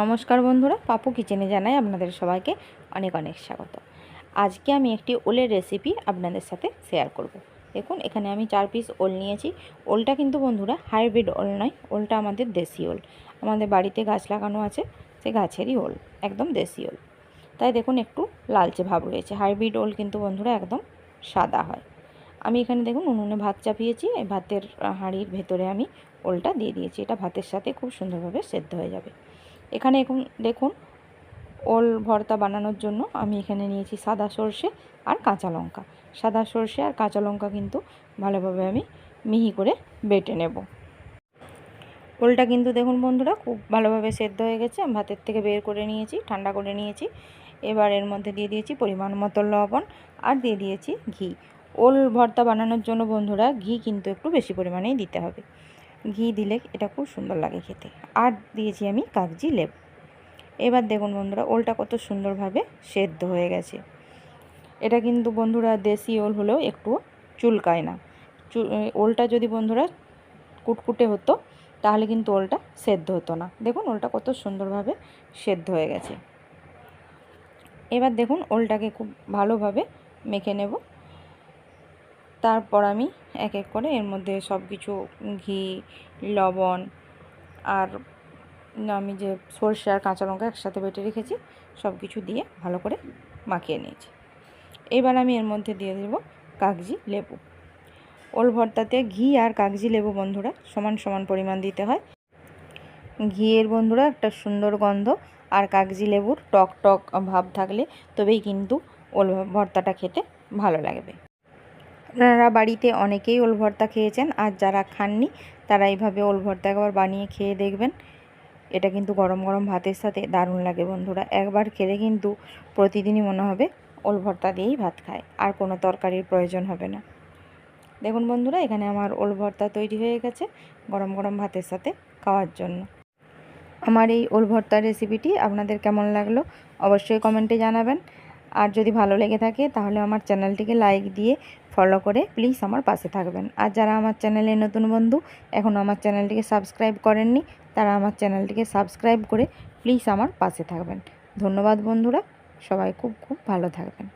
নমস্কার বন্ধুরা, পাপু কিচেনে জানাই আপনাদের সবাইকে অনেক অনেক স্বাগত। আজকে আমি একটি ওলের রেসিপি আপনাদের সাথে শেয়ার করব। দেখুন, এখানে আমি চার পিস ওল নিয়েছি। ওলটা কিন্তু বন্ধুরা হাইব্রিড ওল নয়, ওলটা আমাদের দেশি ওল। আমাদের বাড়িতে গাছ লাগানো আছে, সে গাছেরই ওল, একদম দেশি ওল। তাই দেখুন, একটু লালচে ভাব রয়েছে। হাইব্রিড ওল কিন্তু বন্ধুরা একদম সাদা হয়। আমি এখানে দেখুন, উনুনে ভাত চাপিয়েছি, এই ভাতের হাঁড়ির ভেতরে আমি ওলটা দিয়ে দিয়েছি। এটা ভাতের সাথে খুব সুন্দরভাবে সেদ্ধ হয়ে যাবে। এখানে এখন দেখুন, ওল ভর্তা বানানোর জন্য আমি এখানে নিয়েছি সাদা সর্ষে আর কাঁচা লঙ্কা। সাদা সর্ষে আর কাঁচা লঙ্কা কিন্তু ভালোভাবে আমি মিহি করে বেটে নেব। ওলটা কিন্তু দেখুন বন্ধুরা, খুব ভালোভাবে সেদ্ধ হয়ে গেছে। আমি ভাতের থেকে বের করে নিয়েছি, ঠান্ডা করে নিয়েছি। এবার এর মধ্যে দিয়ে দিয়েছি পরিমাণ মতো লবণ আর দিয়ে দিয়েছি ঘি। ওল ভর্তা বানানোর জন্য বন্ধুরা, ঘি কিন্তু একটু বেশি পরিমাণেই দিতে হবে। ঘি দিলে এটা খুব সুন্দর লাগে খেতে। আর দিয়েছি আমি কাগজি লেবু। এবার দেখুন বন্ধুরা, ওলটা কত সুন্দরভাবে সেদ্ধ হয়ে গেছে। এটা কিন্তু বন্ধুরা দেশি ওল হলেও একটু চুলকায় না। ওলটা যদি বন্ধুরা কুটকুটে হতো, তাহলে কিন্তু ওলটা সেদ্ধ হতো না। দেখুন ওলটা কত সুন্দরভাবে সেদ্ধ হয়ে গেছে। এবার দেখুন ওলটাকে খুব ভালোভাবে মেখে নেব। তারপর আমি এক এক করে এর মধ্যে সব কিছু ঘি, লবণ আর আমি যে সর্ষে আর কাঁচা লঙ্কা একসাথে বেটে রেখেছি সব কিছু দিয়ে ভালো করে মাখিয়ে নিয়েছি। এবার আমি এর মধ্যে দিয়ে দেব কাগজি লেবু। ওল ভর্তাতে ঘি আর কাগজি লেবু বন্ধুরা সমান সমান পরিমাণ দিতে হয়। ঘিয়ের বন্ধুরা একটা সুন্দর গন্ধ আর কাগজি লেবুর টক টক ভাব থাকলে তবেই কিন্তু ওল ভর্তাটা খেতে ভালো লাগবে। আপনারা বাড়িতে অনেকেই ওল ভর্তা খেয়েছেন, আর যারা খাননি তারা এইভাবে ওল ভর্তা একবার বানিয়ে খেয়ে দেখবেন। এটা কিন্তু গরম গরম ভাতের সাথে দারুণ লাগে বন্ধুরা। একবার খেলে কিন্তু প্রতিদিনই মনে হবে ওল ভর্তা দিয়েই ভাত খায়, আর কোনো তরকারির প্রয়োজন হবে না। দেখুন বন্ধুরা, এখানে আমার ওল ভর্তা তৈরি হয়ে গেছে গরম গরম ভাতের সাথে খাওয়ার জন্য। আমার এই ওল ভর্তার রেসিপিটি আপনাদের কেমন লাগল অবশ্যই কমেন্টে জানাবেন। আর যদি ভালো লেগে থাকে, তাহলে আমার চ্যানেলটিকে লাইক দিয়ে ফলো করে প্লিজ আমার পাশে থাকবেন। আর যারা আমার চ্যানেলে নতুন বন্ধু এখনও আমার চ্যানেলটিকে সাবস্ক্রাইব করেননি, তারা আমার চ্যানেলটিকে সাবস্ক্রাইব করে প্লিজ আমার পাশে থাকবেন। ধন্যবাদ বন্ধুরা, সবাই খুব খুব ভালো থাকবেন।